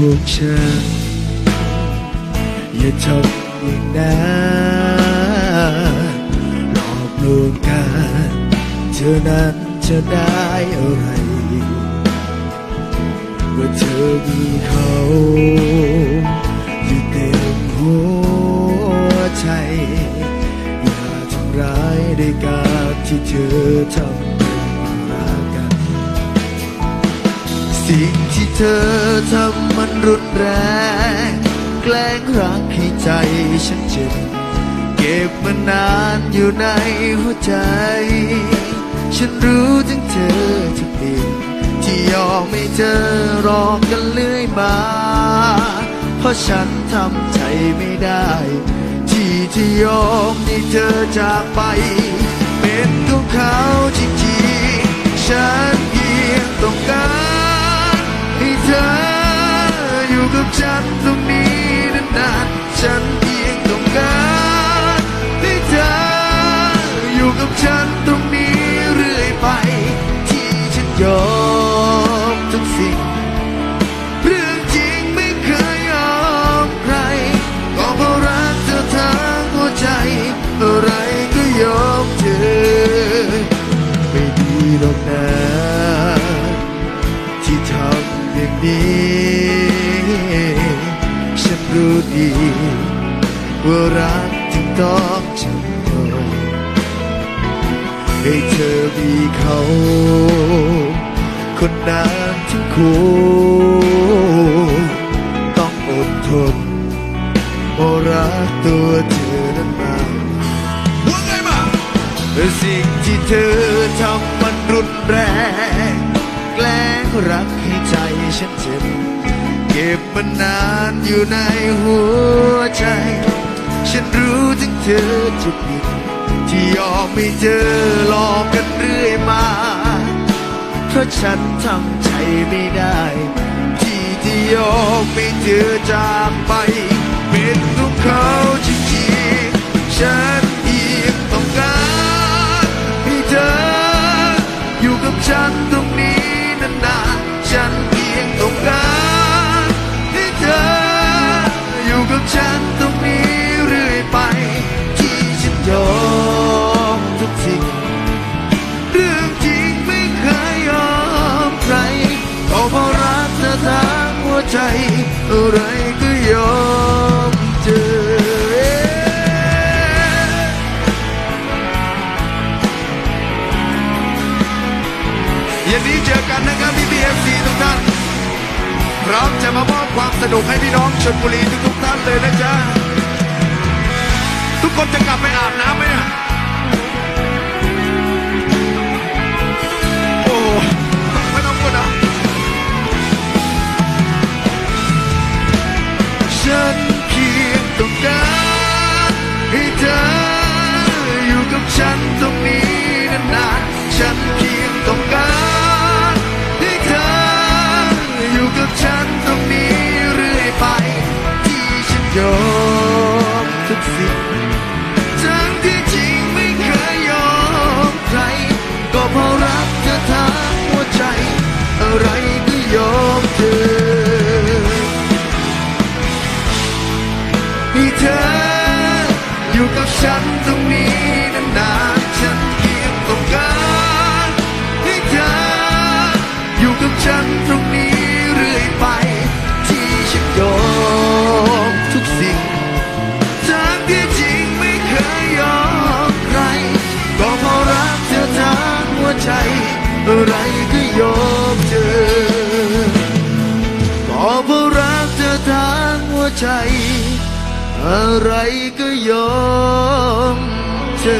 หกฉันอย่าทำอย่างนั้นหลอกลวงกันเธอนั้นจะได้อะไรว่าเธอมีเขาอยู่เต็มหัวใจอย่าทำร้ายด้วยการที่เธอทำ สิ่งที่เธอทำมันรุนแรง แกล้งรักให้ใจฉันเจ็บ เก็บมานานอยู่ในหัวใจ ฉันรู้ถึงเธอจะผิดที่ยอมให้เธอรอกันเรื่อยมา เพราะฉันทำใจไม่ได้ ที่จะยอมให้เธอจากไป เป็นของเขาจริงๆฉันเพียงต้องการ หรอกนะที่ทำอย่างนี้ ฉันรู้ดีว่ารักจึงต้องจำนนให้เธอมีเขา คนนั้นทั้งคู่ต้องอดทนเพราะรักตัวเธอนั้นมาว่าไงมาสิ่งที่เธอ แรง แกล้งรักให้ใจฉันเจ็บ เก็บมันนานอยู่ในหัวใจ ฉันรู้ถึงเธอจะผิด ที่ยอมให้เธอหลอกกันเรื่อยมา เพราะฉันทำใจไม่ได้ ที่จะยอมให้เธอจากไป เป็นของเขาจริงๆฉัน ไรก็ยอมเจอย็นนี้เจอกันนะครับพี่พีเอฟซีทุกท่านพร้อมจะมามอบความสนุกให้พี่น้องชลบุรีทุกๆท่านเลยนะจ๊ะทุกคนจะกลับไปอาบน้ำไหมเนี่ย ใจ อะไรก็ยอมเธอก็เพราะรักเธอทั้งหัวใจ อะไรก็ยอมเธอ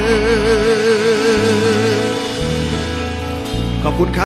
ขอบคุณครับ